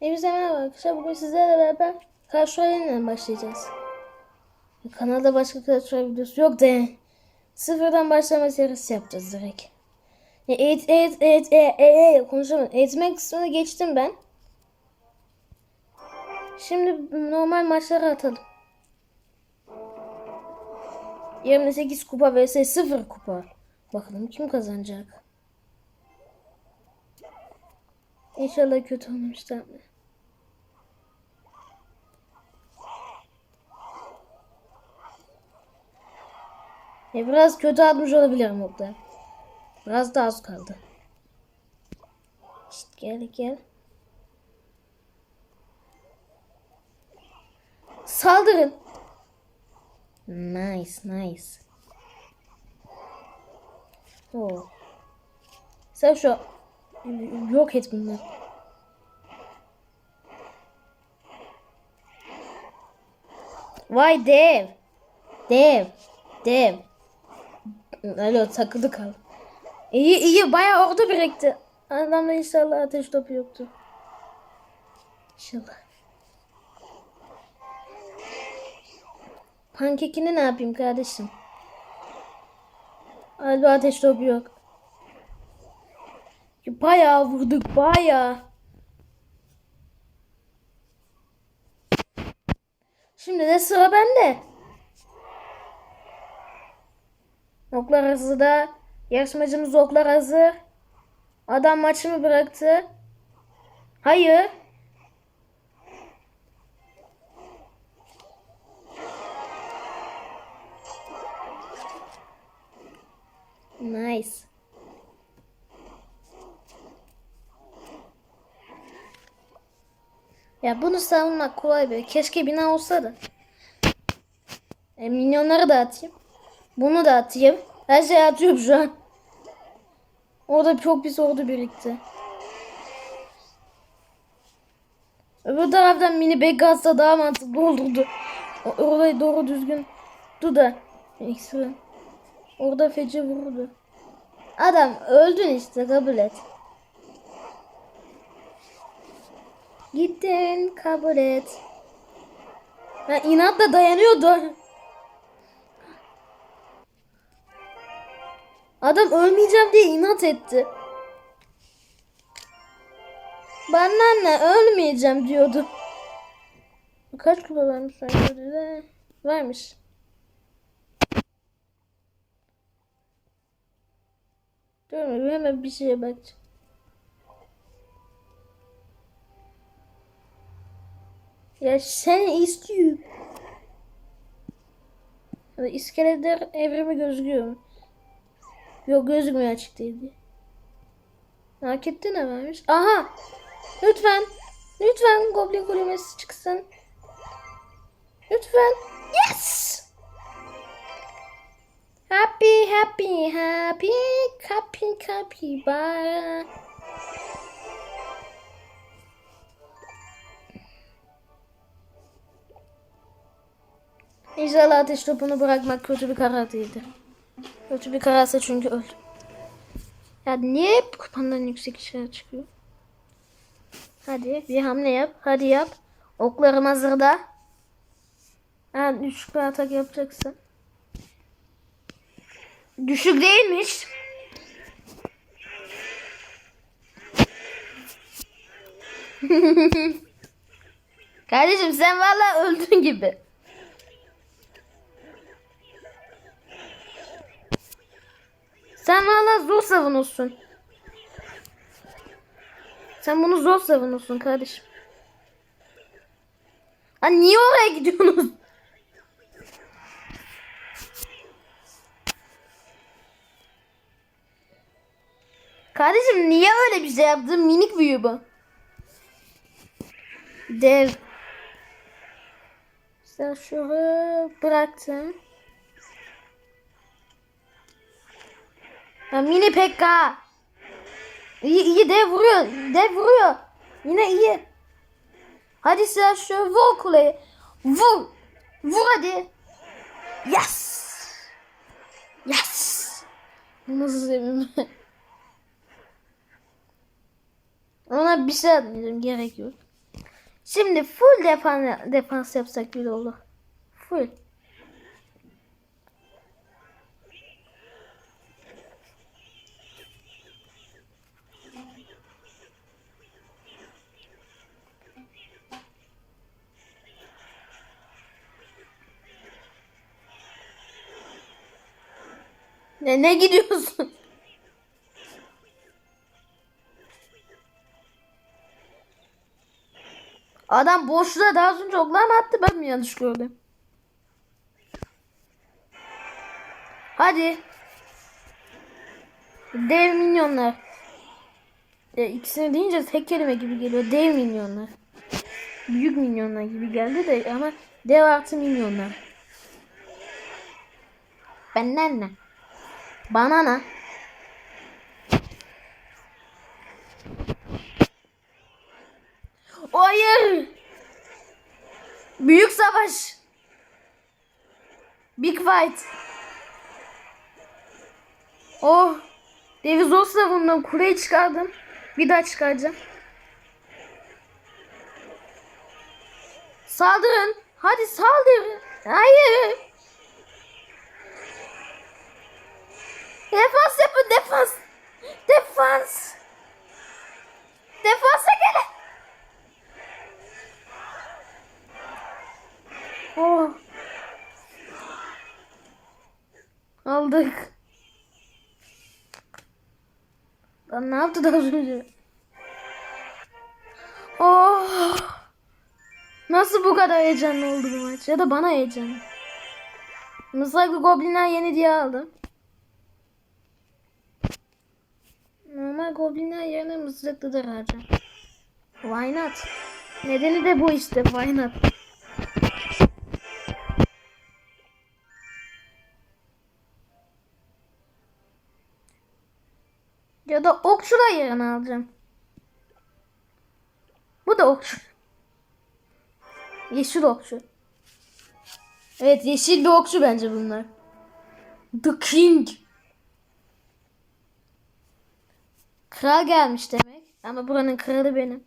Hepinize merhaba arkadaşlar. Bugün sizlerle beraber Clash Royale'le başlayacağız. Kanalda başka Clash Royale videosu yok da sıfırdan başlama serisi yapacağız direkt. Eğit, eğit, eğit, e, e, e, konuşamadım. Eğitmen kısmını geçtim ben. Şimdi normal maçlara atalım. 28 kupa vs 0 kupa. Bakalım kim kazanacak. İnşallah kötü olmamışlar. Ya biraz kötü atmış olabilirim orada. Biraz daha az kaldı. İşte gel gel. Saldırın. Nice nice. Oh. Sen şu yok et bunları. Vay dev. Dev. Dev. Alo takıldı kal. İyi iyi bayağı orada birikti. Adamda inşallah ateş topu yoktu. İnşallah. Pankekini ne yapayım kardeşim? Alo ateş topu yok. Bayağı vurduk bayağı. Şimdi de sıra bende. Oklar hazır da. Yarışmacımız oklar hazır. Adam maçımı bıraktı. Hayır. Nice. Ya bunu savunmak kolay be. Keşke bina olsa da. E, milyonları da atayım. Bunu da atayım. Her şeyi atıyorum şu an. Orada çok pis ordu birlikte. Öbür taraftan mini atsa daha mantıklı olurdu. Orayı doğru düzgün du da. Orada feci vururdu. Adam öldün işte kabul et. Gittin kabul et. Ha, inatla dayanıyordu. Adam ölmeyeceğim diye inat etti. Benden ne ölmeyeceğim diyordu. Kaç kupa vermiş sanki? Vermiş. Dur hemen bir şeye bakacağım. Ya sen istiyor. Ya İskeleler evrimi gözüküyor mu? Yok gözükmüyor açık değildi. Hak etti ne vermiş? Aha! Lütfen. Lütfen Goblin Kulemesi çıksın. Lütfen. Yes! Happy, happy, happy, happy, happy, bye. İnşallah ateş topunu bırakmak kötü bir karar değildir. Kötü bir kararsa çünkü öldüm. Ya niye hep kupandan yüksek işler çıkıyor? Hadi bir hamle yap. Hadi yap. Oklarım hazırda. Ha, düşük bir atak yapacaksın. Düşük değilmiş. Kardeşim sen valla öldün gibi. Sen valla zor savunuyorsun. Sen bunu zor savunuyorsun kardeşim. Ha niye oraya gidiyorsunuz? Kardeşim niye öyle bir şey yaptın? Minik büyü bu. Dev. Sen şunu bıraktım. Ya mini Pekka. İyi iyi dev vuruyor. Dev vuruyor. Yine iyi. Hadi sen şu vur kuleyi. Vur. Vur hadi. Yes. Yes. Nasıl sevim? Ona bir şey atmayacağım. Gerek yok. Şimdi full defan defans yapsak bir olur. Full. Ne ne gidiyorsun? Adam boşluğa daha az önce oklar mı attı ben mi yanlış gördüm? Hadi. Dev minyonlar. E, ikisini deyince tek kelime gibi geliyor. Dev minyonlar. Büyük minyonlar gibi geldi de ama dev artı minyonlar. Benden ne? Banana. Hayır. Büyük savaş. Big fight. Oh. Devi zor savundum. Kuleyi çıkardım. Bir daha çıkaracağım. Saldırın. Hadi saldırın. Hayır. Defans yapın defans. Defans. Defansa gelin. Oh. Aldık. Lan ne yaptı daha önce? Oh. Nasıl bu kadar heyecanlı oldu bu maç? Ya da bana heyecanlı. Mızraklı goblinler yeni diye aldım. Normal goblinler yerine mızraklıdır harcam. Why not? Nedeni de bu işte. Why not? Ya da okçular yerine alacağım. Bu da okçu. Yeşil okçu. Evet yeşil bir okçu bence bunlar. The King. Kral gelmiş demek. Ama buranın kralı benim.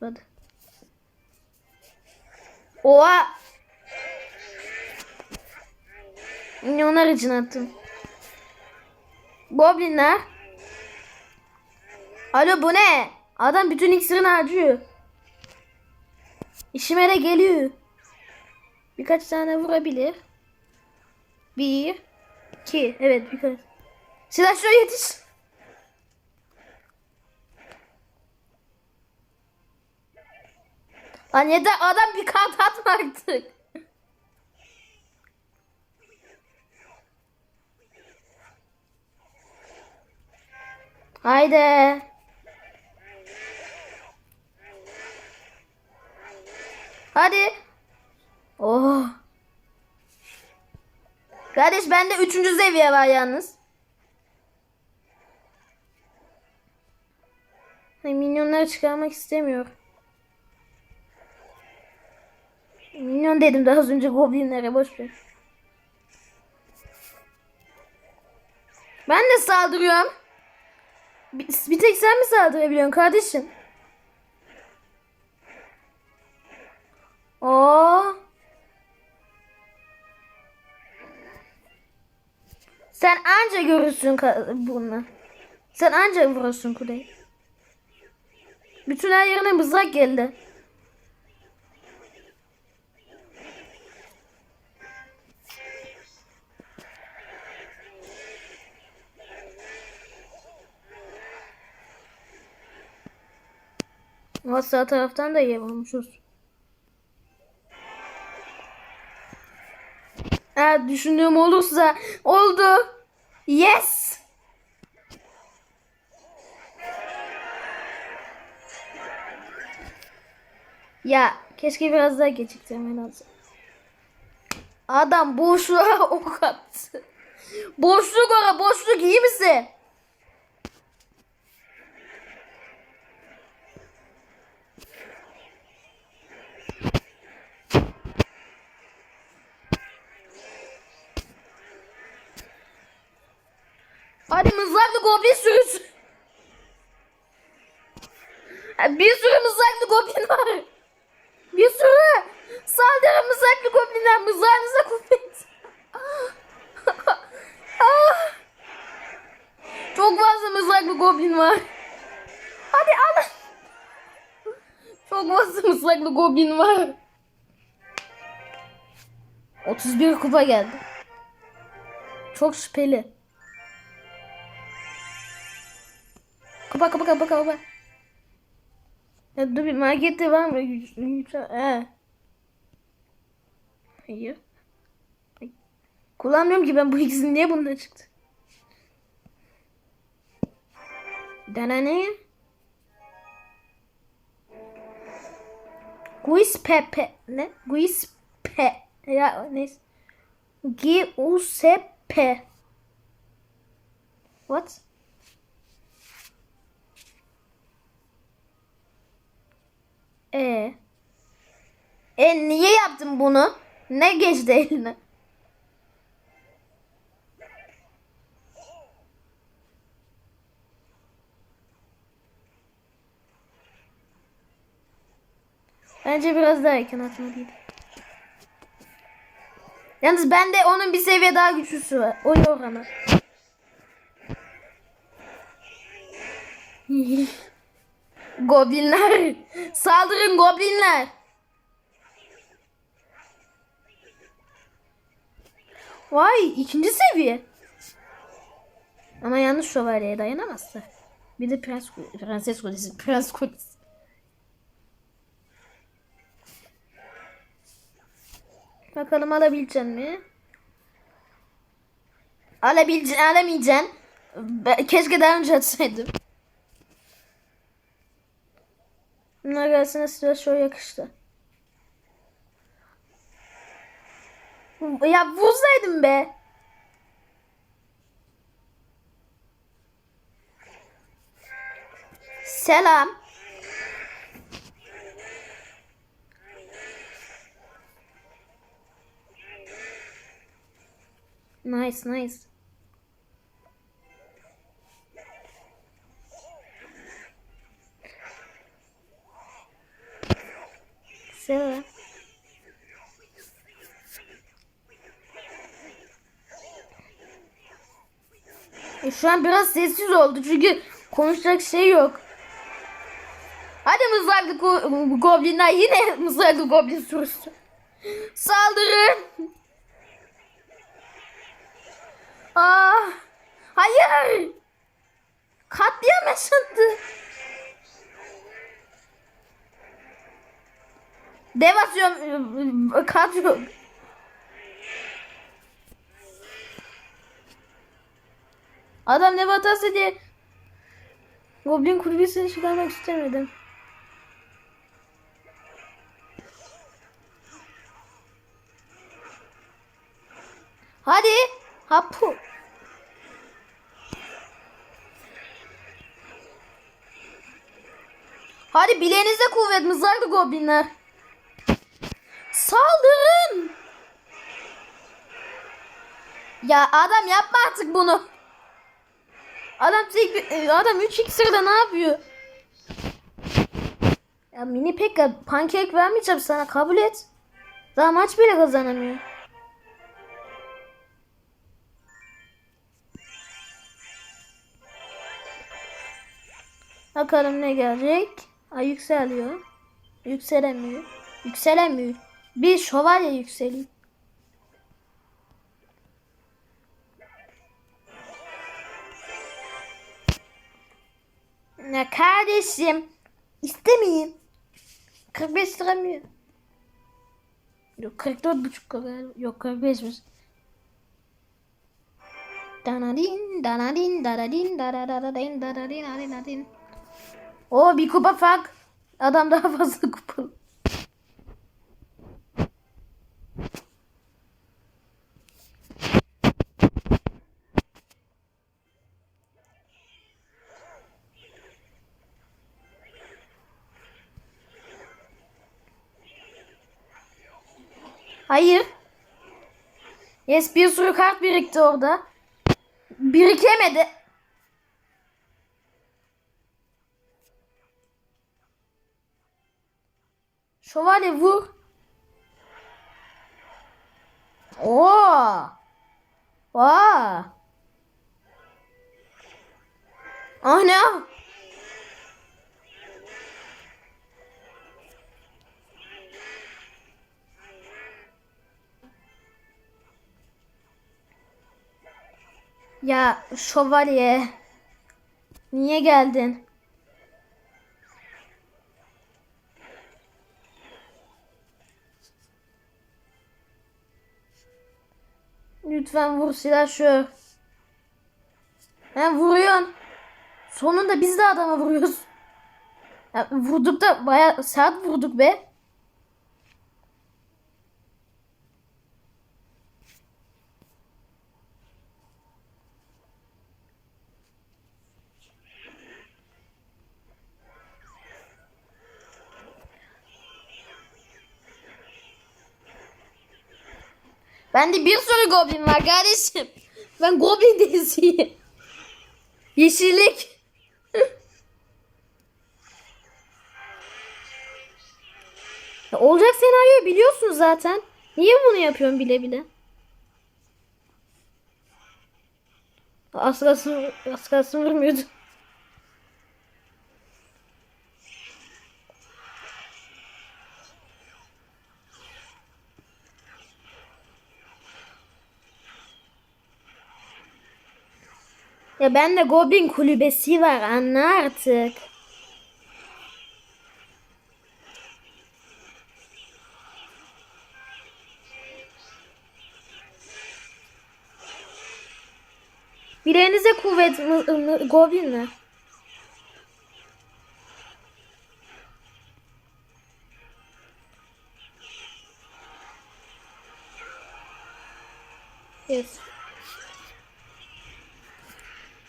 Hadi. Oha. Milyonlar için attım. Goblinler. Alo bu ne? Adam bütün iksirini harcıyor. İşime de geliyor. Birkaç tane vurabilir. Bir. iki. Evet birkaç. Silah şuraya yetiş. Lan yeter adam bir kart atma artık. Haydi. Hadi. Oh. Kardeş bende üçüncü seviye var yalnız. Minyonları çıkarmak istemiyorum. Minyon dedim daha az önce goblinlere boş ver. Ben de saldırıyorum. Bir, bir tek sen mi saldırabiliyorsun kardeşim? Oo. Sen anca görürsün bunu. Sen anca vurursun kuleyi. Bütün her yerine mızrak geldi. Ama sağ taraftan da iyi vurmuşuz. Eğer düşündüğüm olursa oldu. Yes. Ya keşke biraz daha geciktirmen lazım. Adam boşluğa ok attı. Boşluk ora boşluk iyi misin? Hadi mızraklı goblin sürüsü. Bir sürü mızraklı goblin var. Bir sürü. Saldırın mızraklı goblinler. Mızrağınıza kuvvet. Ah. Çok fazla mızraklı goblin var. Hadi alın. Çok fazla mızraklı goblin var. 31 kupa geldi. Çok şüpheli. Kapa kapa kapa kapa. Ya dur bir markette var mı? He. Hayır. Ay. Kullanmıyorum ki ben bu ikisini niye bundan çıktı? Dana ne? Guis pepe ne? Guis pe ya neyse. Giuseppe. What? E. E niye yaptın bunu? Ne geçti eline? Bence biraz daha erken atmalıydı. Yalnız bende onun bir seviye daha güçlüsü var. O Yoran'a. Goblinler. Saldırın goblinler. Vay ikinci seviye. Ama yanlış şövalyeye dayanamazsa. Bir de prens, prenses kulesi, prens kulesi. Bakalım alabilecek mi? Alabileceksin, alamayacağım. Keşke daha önce atsaydım. Bunlar size şöyle yakıştı. Ya vursaydım be. Selam. Nice, nice. Selam. E, şu an biraz sessiz oldu çünkü konuşacak şey yok. Hadi mızraklı go- goblinler yine mızraklı goblin sürüsü. Saldırın. Aa, hayır. Katliam yaşandı. Dev atıyorum. Kat yok. Adam ne batarsa diye Goblin kulübesini çıkarmak istemedim. Hadi. Hapu. Hadi bileğinizde kuvvet mızraklı goblinler. Saldırın. Ya adam yapma artık bunu. Adam tek adam 3 iksirde ne yapıyor? Ya mini pekka pankek vermeyeceğim sana kabul et. Daha maç bile kazanamıyor. Bakalım ne gelecek. Ay yükseliyor. Yükselemiyor. Yükselemiyor. Bir şövalye yükseliyor. Ya kardeşim istemeyeyim. 45 lira mı? Yok 44 buçuk kadar. Yok 45 mi? Danadin, danadin, danadin, danadin, danadin, danadin. O bir kupa fark. Adam daha fazla kupalı. Hayır. Yes bir sürü kart birikti orada. Birikemedi. Şövalye vur. Oo. Vaa. Ana. Ya şövalye. Niye geldin? Lütfen vur silahşör. He vuruyorsun. Sonunda biz de adama vuruyoruz. Ya, vurduk da bayağı saat vurduk be. Bende bir sürü goblin var kardeşim. Ben goblin delisiyim. Yeşillik. Olacak senaryoyu biliyorsun zaten. Niye bunu yapıyorsun bile bile? Az kalsın, az. Ya bende Goblin kulübesi var anla artık. Bileğinize kuvvet Goblin mi?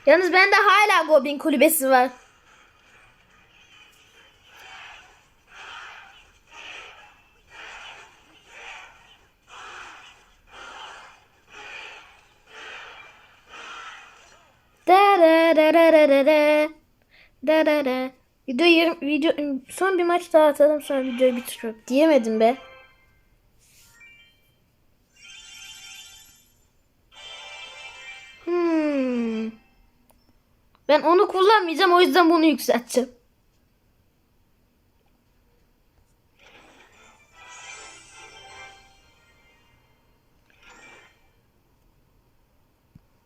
Yalnız bende hala Goblin kulübesi var. Da da da da da da da. Da da da. Video, yirmi- video son bir maç daha atalım sonra videoyu bitiriyorum. Diyemedim be. Ben onu kullanmayacağım o yüzden bunu yükselteceğim.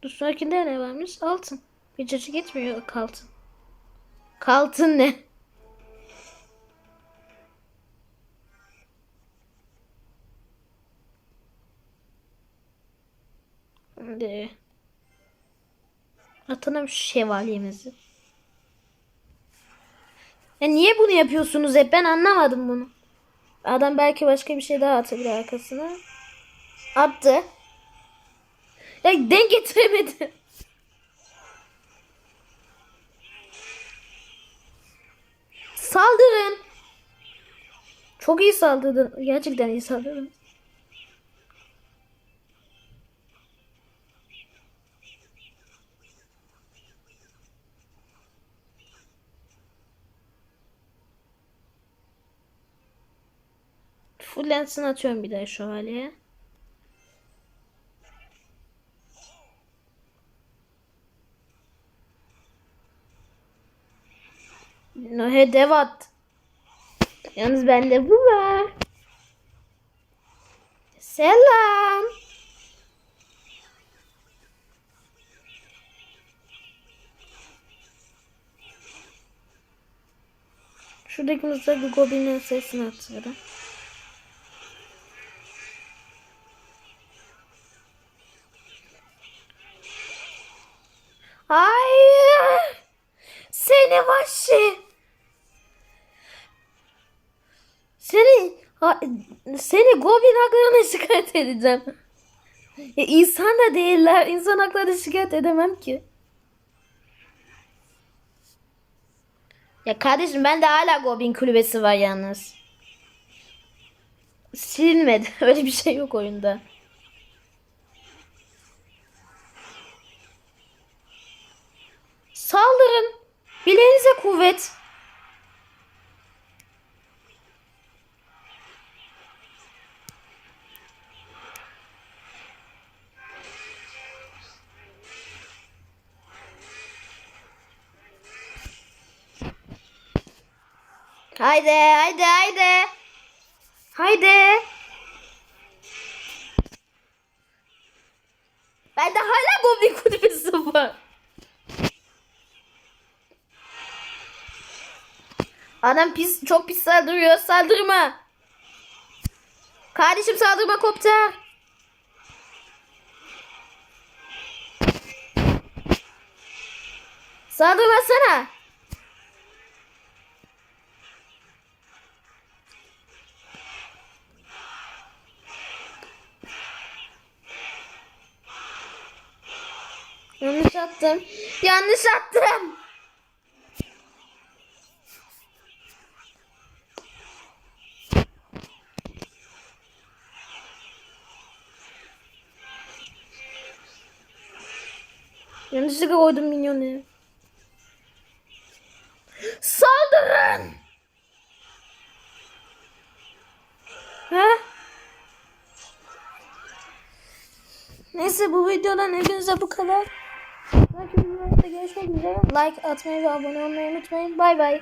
Dur sonrakinde ne varmış? Altın. Bir cacı geçmiyor kaltın. Kaltın ne? Şimdi atalım şu şevalyemizi. Ya niye bunu yapıyorsunuz hep? Ben anlamadım bunu. Adam belki başka bir şey daha atabilir arkasına. Attı. Ya denk getiremedi. Saldırın. Çok iyi saldırdın. Gerçekten iyi saldırdın. Fullensini atıyorum bir daha şövalyeye. No hedef at. Yalnız bende bu var. Selam. Şuradaki mızrağı goblinin sesini atıyorum. Hayır. Seni vahşi. Seni seni goblin haklarına şikayet edeceğim. Ya insan da değiller. İnsan haklarına şikayet edemem ki. Ya kardeşim ben de hala goblin kulübesi var yalnız. Silinmedi. Öyle bir şey yok oyunda. Saldırın. Bileğinize kuvvet. Haydi haydi haydi. Haydi. Adam pis, çok pis saldırıyor. Saldırma. Kardeşim saldırma kopter. Saldırmasana. Yanlış attım. Yanlış attım. Yanlışlıkla koydum minyonu. Saldırın! Ha? Neyse bu videodan hepinize bu kadar. Like atmayı ve abone olmayı unutmayın. Bay bay.